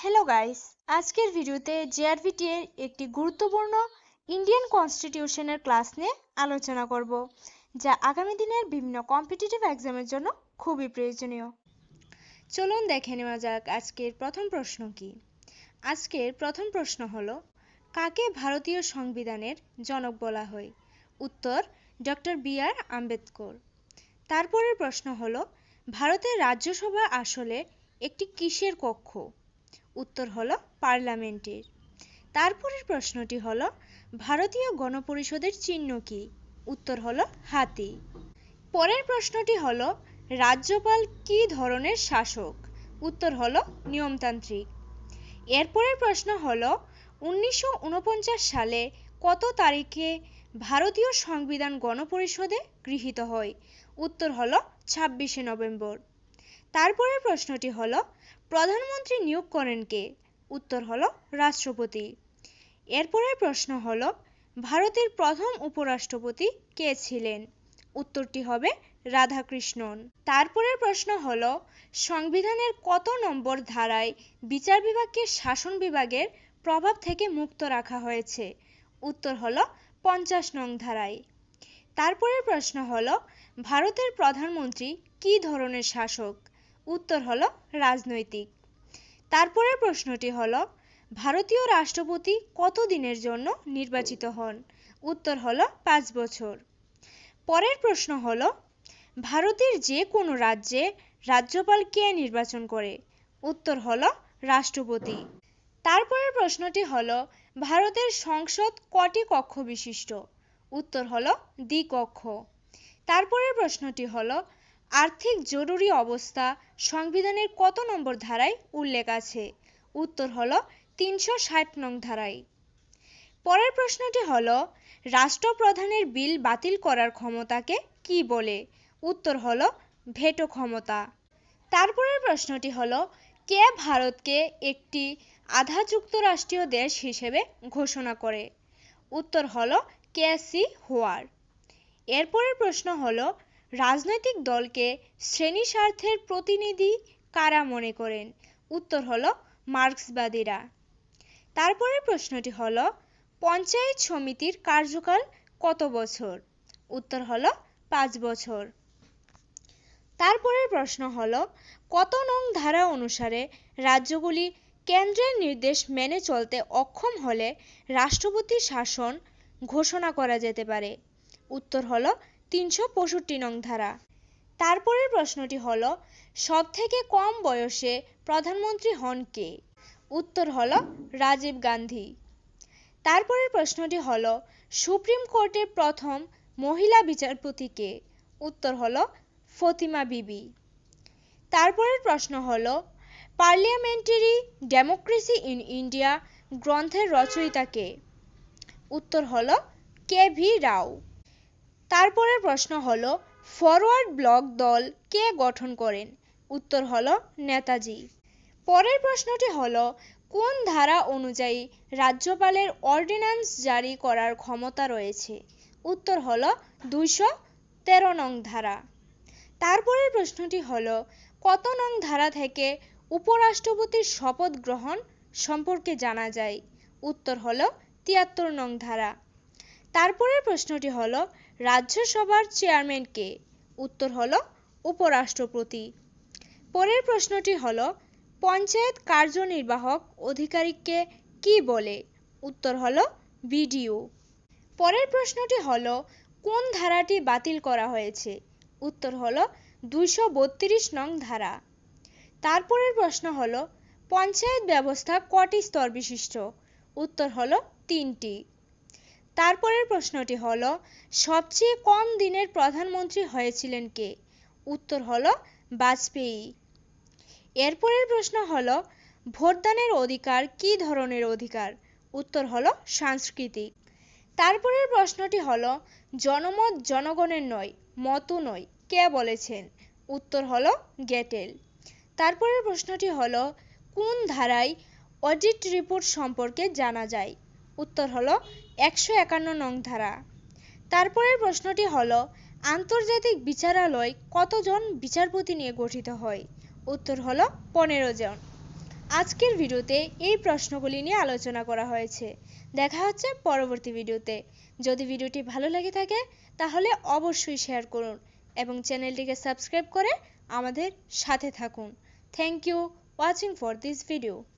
Hello guys আজকের ভিডিওতে জেআরভিটি এর একটি গুরুত্বপূর্ণ ইন্ডিয়ান কনস্টিটিউশনের ক্লাস নিয়ে আলোচনা করব, যা আগামী দিনের বিভিন্ন কম্পিটিটিভ এক্সামের জন্য খুবই প্রয়োজনীয়। চলুন দেখে নেওয়া যাক আজকের প্রথম প্রশ্ন কি। আজকের প্রথম প্রশ্ন হলো, কাকে ভারতীয় সংবিধানের জনক বলা হয়? উত্তর, ডক্টর বি আর আম্বেদকর। তারপরের প্রশ্ন হলো, ভারতের রাজ্যসভা আসলে একটি কিসের কক্ষ? উত্তর হলো পার্লামেন্টের। তারপরের প্রশ্নটি হলো, ভারতীয় গণপরিষদের চিহ্ন কি? উত্তর হলো হাতি। পরের প্রশ্নটি হলো, রাজ্যপাল কি ধরনের শাসক? উত্তর হলো নিয়মতান্ত্রিক। এরপরের প্রশ্ন হলো, উনিশশো উনপঞ্চাশ সালে কত তারিখে ভারতীয় সংবিধান গণপরিষদে গৃহীত হয়? উত্তর হলো ছাব্বিশে নভেম্বর। তারপরের প্রশ্নটি হলো প্রধানমন্ত্রী নিয়োগ করেন কে? উত্তর হল রাষ্ট্রপতি। এরপরের প্রশ্ন হল, ভারতের প্রথম উপরাষ্ট্রপতি কে ছিলেন? উত্তরটি হবে রাধাকৃষ্ণন। তারপরের প্রশ্ন হল, সংবিধানের কত নম্বর ধারায় বিচার বিভাগকে শাসন বিভাগের প্রভাব থেকে মুক্ত রাখা হয়েছে? উত্তর হল পঞ্চাশ নং ধারায়। তারপরের প্রশ্ন হল, ভারতের প্রধানমন্ত্রী কি ধরনের শাসক? উত্তর হলো রাজনৈতিক। তারপরের প্রশ্নটি হলো, ভারতীয় রাষ্ট্রপতি কত দিনের জন্য নির্বাচিত হন? উত্তর হলো পাঁচ বছর। পরের প্রশ্ন হলো, ভারতের যে কোনো রাজ্যে রাজ্যপাল কে নির্বাচন করে? উত্তর হলো রাষ্ট্রপতি। তারপরের প্রশ্নটি হলো, ভারতের সংসদ কটি কক্ষ বিশিষ্ট? উত্তর হলো দ্বিকক্ষ তারপরের প্রশ্নটি হলো আর্থিক জরুরি অবস্থা সংবিধানের কত নম্বর ধারায় উল্লেখ আছে? উত্তর হল তিনশো ষাট নং ধারায়। পরের প্রশ্নটি হল, রাষ্ট্রপ্রধানের বিল বাতিল করার ক্ষমতাকে কি বলে? উত্তর হল, ভেটো ক্ষমতা। তারপরের প্রশ্নটি হল, কে ভারতকে একটি আধা যুক্তরাষ্ট্রীয় দেশ হিসেবে ঘোষণা করে? উত্তর হল, কে সি হোয়ার। এরপরের প্রশ্ন হলো রাজনৈতিক দলকে শ্রেণি স্বার্থের প্রতিনিধি কারা মনে করেন? উত্তর হলো মার্ক্সবাদীরা। তারপরের প্রশ্নটি হলো, পঞ্চায়েত সমিতির কার্যকাল কত বছর? উত্তর হলো পাঁচ বছর। তারপরের প্রশ্ন হলো, কত নং ধারা অনুসারে রাজ্যগুলি কেন্দ্রের নির্দেশ মেনে চলতে অক্ষম হলে রাষ্ট্রপতি শাসন ঘোষণা করা যেতে পারে? উত্তর হলো তিনশো পঁয়ষট্টি নং ধারা। তারপরের প্রশ্নটি হল সব থেকে কম বয়সে প্রধানমন্ত্রী হন কে? উত্তর হল, রাজীব গান্ধী। তারপরের প্রশ্নটি হল, সুপ্রিম কোর্টের প্রথম মহিলা বিচারপতি কে? উত্তর হল, ফতিমা বিবি। তারপরের প্রশ্ন হল, পার্লিয়ামেন্টারি ডেমোক্রেসি ইন ইন্ডিয়া গ্রন্থের রচয়িতা কে? উত্তর হল, কে ভি রাও। তারপরের প্রশ্ন হলো ফরওয়ার্ড ব্লক দল কে গঠন করেন? উত্তর হলো নেতাজি। পরের প্রশ্নটি হলো, কোন ধারা অনুযায়ী রাজ্যপালের অর্ডিন্যান্স জারি করার ক্ষমতা রয়েছে? উত্তর হলো দুইশো তেরো নং ধারা। তারপরের প্রশ্নটি হলো, কত নং ধারা থেকে উপরাষ্ট্রপতির শপথ গ্রহণ সম্পর্কে জানা যায়? উত্তর হলো তিয়াত্তর নং ধারা। তারপরের প্রশ্নটি হলো রাজ্যসভার চেয়ারম্যান কে উত্তর হলো উপরাষ্ট্রপতি। পরের প্রশ্নটি হল, পঞ্চায়েত কার্যনির্বাহক অধিকারীকে কি বলে? উত্তর হল, বিডিও। পরের প্রশ্নটি হল, কোন ধারাটি বাতিল করা হয়েছে? উত্তর হল, দুইশো বত্রিশ নং ধারা। তারপরের প্রশ্ন হল, পঞ্চায়েত ব্যবস্থা কটি স্তর বিশিষ্ট উত্তর হল, তিনটি। তারপরের প্রশ্নটি হল, সবচেয়ে কম দিনের প্রধানমন্ত্রী হয়েছিলেন কে? উত্তর হল বাজপেয়ী। এরপরের প্রশ্ন হলো, ভোটদানের অধিকার কি ধরনের অধিকার? উত্তর হল সাংস্কৃতিক। তারপরের প্রশ্নটি হল, জনমত জনগণের নয় মতো নয়, কে বলেছেন? উত্তর হল গেটেল। তারপরের প্রশ্নটি হল, কোন ধারায় অডিট রিপোর্ট সম্পর্কে জানা যায়? উত্তর হলো একশো একান্ন নং ধারা। তারপরের প্রশ্নটি হলো, আন্তর্জাতিক বিচারালয় কতজন বিচারপতি নিয়ে গঠিত হয়? উত্তর হলো পনেরো জন। আজকের ভিডিওতে এই প্রশ্নগুলি নিয়ে আলোচনা করা হয়েছে। দেখা হচ্ছে পরবর্তী ভিডিওতে। যদি ভিডিওটি ভালো লেগে থাকে, তাহলে অবশ্যই শেয়ার করুন এবং চ্যানেলটিকে সাবস্ক্রাইব করে আমাদের সাথে থাকুন। Thank you watching for this video